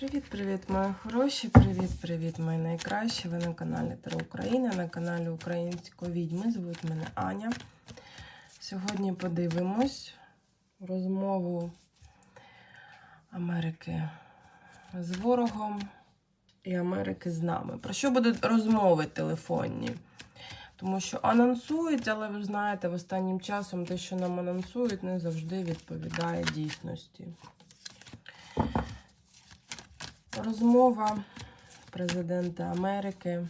Привіт-привіт, мої хороші! Привіт-привіт, мої найкращі! Ви на каналі Таро Україна, на каналі Української відьми. Звуть мене Аня. Сьогодні подивимось розмову Америки з ворогом і Америки з нами. Про що будуть розмови телефонні? Тому що анонсують, але ви знаєте, в останнім часом те, що нам анонсують, не завжди відповідає дійсності. Розмова президента Америки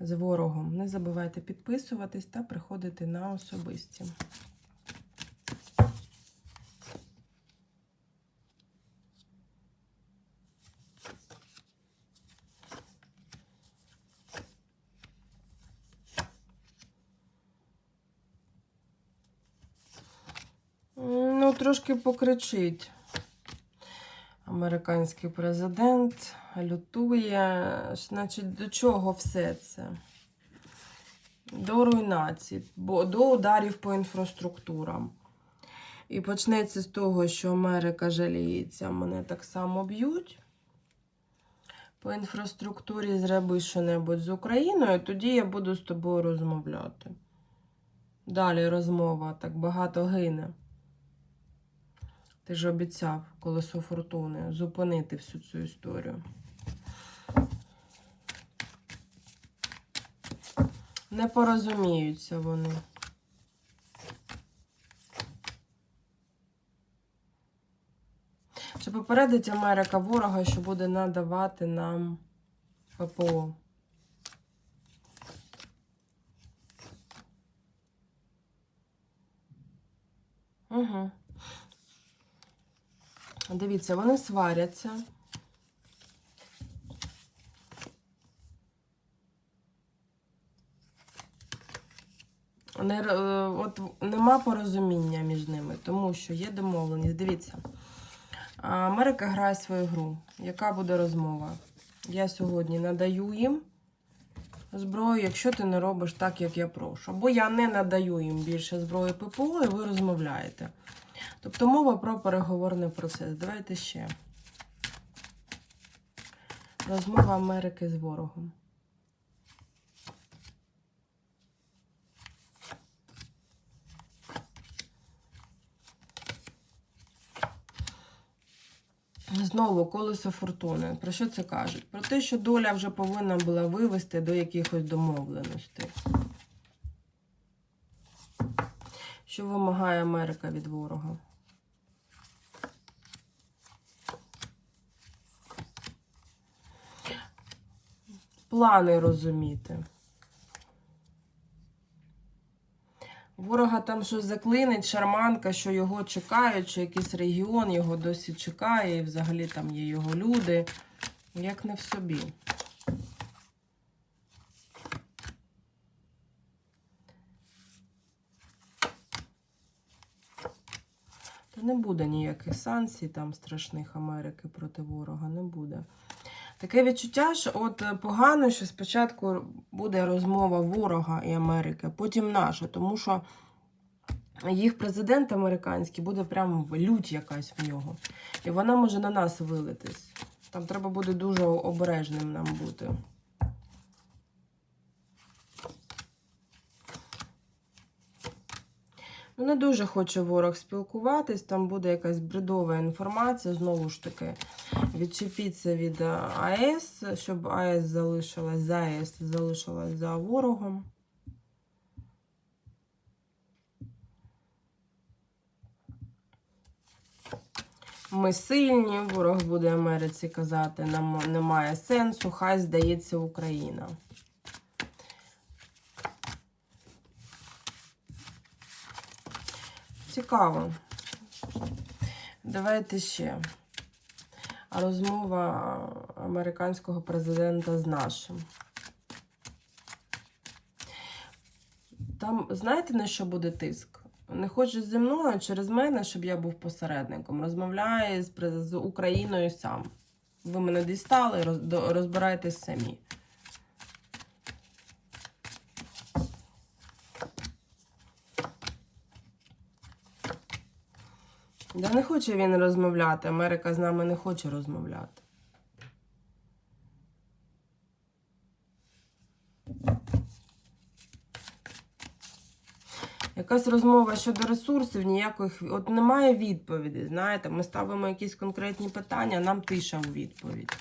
з ворогом. Не забувайте підписуватись та приходити на особисті. Ну, трошки покричить американський президент лютує. Значить, до чого все це? До руйнації, до ударів по інфраструктурам. І почнеться з того, що Америка жаліється, мене так само б'ють. По інфраструктурі зроби що-небудь з Україною, тоді я буду з тобою розмовляти. Далі розмова так багато гине. Ти ж обіцяв колесо фортуни зупинити всю цю історію. Не порозуміються вони. Чи попередить Америка ворога, що буде надавати нам ППО? Угу. Дивіться, вони сваряться. Не, от нема порозуміння між ними, тому що є домовленість. Дивіться, Америка грає свою гру. Яка буде розмова? Я сьогодні надаю їм зброю, якщо ти не робиш так, як я прошу. Або я не надаю їм більше зброї ППО, і ви розмовляєте. Тобто мова про переговорний процес. Давайте ще. Розмова Америки з ворогом. Знову колесо фортуни. Про що це кажуть? Про те, що доля вже повинна була вивести до якихось домовленостей. Що вимагає Америка від ворога? Плани розуміти. Ворога там щось заклинить, шарманка, що його чекають, що якийсь регіон його досі чекає, і взагалі там є його люди. Як не в собі. Та не буде ніяких санкцій там страшних Америки проти ворога, не буде. Таке відчуття, що от е, погано, що спочатку буде розмова ворога і Америки, потім наша, тому що їх президент американський буде прямо лють якась в нього. І вона може на нас вилитись. Там треба буде дуже обережним нам бути. Ну, не дуже хоче ворог спілкуватись, там буде якась бредова інформація, знову ж таки, відчепіться від е, АЕС, щоб АЕС залишилась за АЕС, залишилась за ворогом. Ми сильні, ворог буде Америці казати, нам немає сенсу, хай здається Україна. Цікаво. Давайте ще. Розмова американського президента з нашим. Там, знаєте, на що буде тиск? Не хочеш зі мною через мене, щоб я був посередником. Розмовляє з, з Україною сам. Ви мене дістали, роз, розбирайтесь самі. Да не хоче він розмовляти. Америка з нами не хоче розмовляти. Якась розмова щодо ресурсів, ніяких от немає відповіді. Знаєте, ми ставимо якісь конкретні питання, нам тиша у відповідь.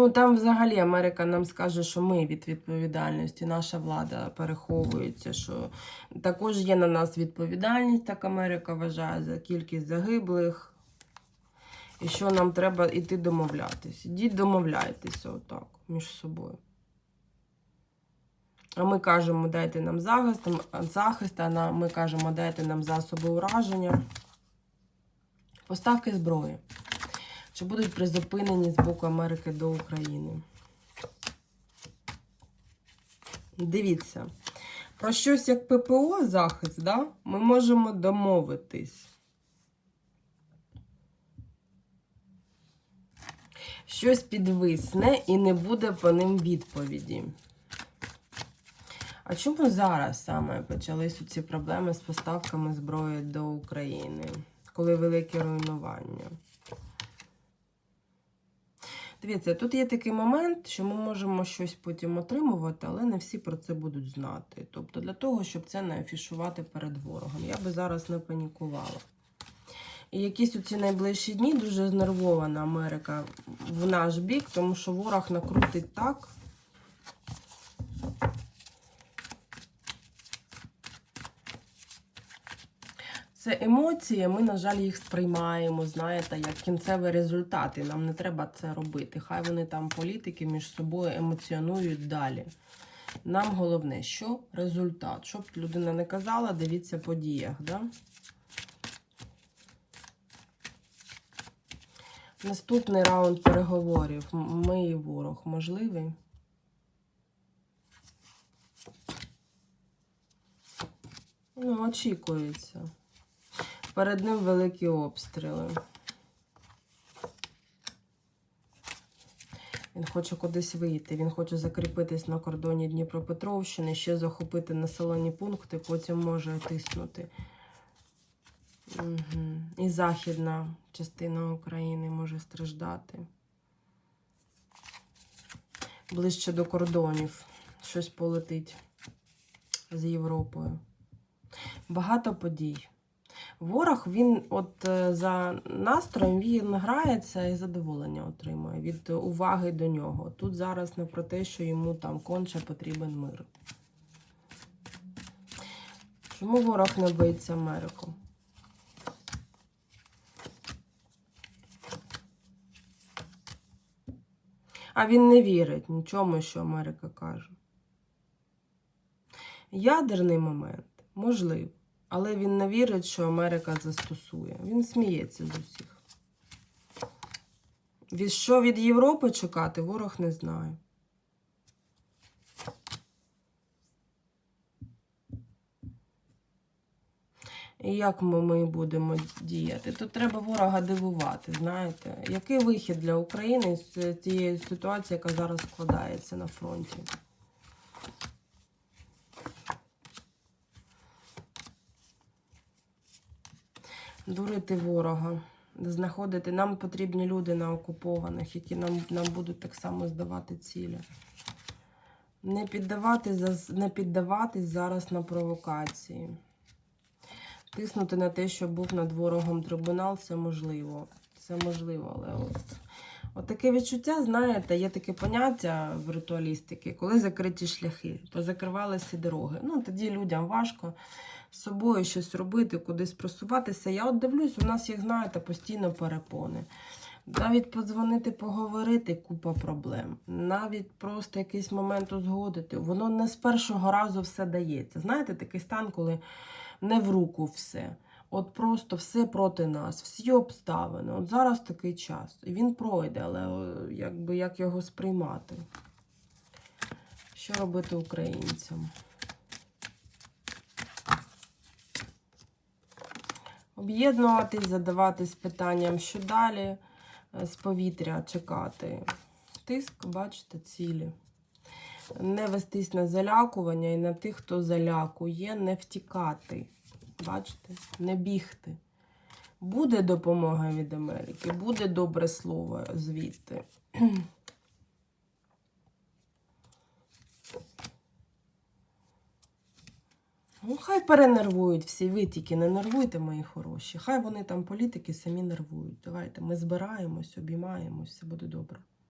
Ну, там взагалі Америка нам скаже, що ми від відповідальності, наша влада переховується, що також є на нас відповідальність, так Америка вважає за кількість загиблих. І що нам треба йти домовлятися. Ідіть домовляйтеся отак між собою. А ми кажемо, дайте нам захист, захист, а ми кажемо, дайте нам засоби ураження. Поставки зброї. Чи будуть призупинені з боку Америки до України? Дивіться, про щось як ППО захист, да? ми можемо домовитись. Щось підвисне і не буде по ним відповіді. А чому зараз саме почались ці проблеми з поставками зброї до України, коли велике руйнування? Дивіться, тут є такий момент, що ми можемо щось потім отримувати, але не всі про це будуть знати. Тобто для того, щоб це не афішувати перед ворогом. Я би зараз не панікувала. І якісь у ці найближчі дні дуже знервована Америка в наш бік, тому що ворог накрутить так. Це емоції, ми, на жаль, їх сприймаємо, знаєте, як кінцевий результат. І нам не треба це робити. Хай вони там, політики, між собою емоціонують далі. Нам головне, що результат. Щоб людина не казала, дивіться по діях. Да? Наступний раунд переговорів. Ми і ворог можливий. Ну, очікується. Перед ним великі обстріли. Він хоче кудись вийти. Він хоче закріпитись на кордоні Дніпропетровщини, ще захопити населені пункти, потім може тиснути. Угу. І західна частина України може страждати. Ближче до кордонів. Щось полетить з Європою. Багато подій. Ворог він от е, за настроєм він грається і задоволення отримує від уваги до нього. Тут зараз не про те, що йому там конче потрібен мир. Чому ворог не боїться Америку? А він не вірить нічому, що Америка каже. Ядерний момент можливо. Але він не вірить, що Америка застосує. Він сміється з усіх. Від що від Європи чекати, ворог не знає. І як ми, ми будемо діяти? Тут треба ворога дивувати, знаєте. Який вихід для України з тієї ситуації, яка зараз складається на фронті? Дурити ворога, знаходити. Нам потрібні люди на окупованих, які нам, нам будуть так само здавати цілі. Не піддаватись, не піддаватись зараз на провокації. Тиснути на те, що був над ворогом трибунал, це можливо. Це можливо, але от, от таке відчуття, знаєте, є таке поняття в ритуалістики, коли закриті шляхи, позакривали всі дороги. Ну, тоді людям важко з собою щось робити, кудись просуватися. Я от дивлюсь, у нас, як знаєте, постійно перепони. Навіть подзвонити, поговорити купа проблем. Навіть просто якийсь момент узгодити. Воно не з першого разу все дається. Знаєте, такий стан, коли не в руку все. От просто все проти нас, всі обставини. От зараз такий час. І він пройде, але якби як його сприймати? Що робити українцям? Об'єднуватись, задаватись питанням, що далі е, з повітря чекати. Тиск, бачите, цілі. Не вестись на залякування і на тих, хто залякує, не втікати. Бачите? Не бігти. Буде допомога від Америки, буде добре слово звідти. Ну, хай перенервують всі, ви тільки не нервуйте, мої хороші. Хай вони там політики самі нервують. Давайте ми збираємось, обіймаємось, все буде добре.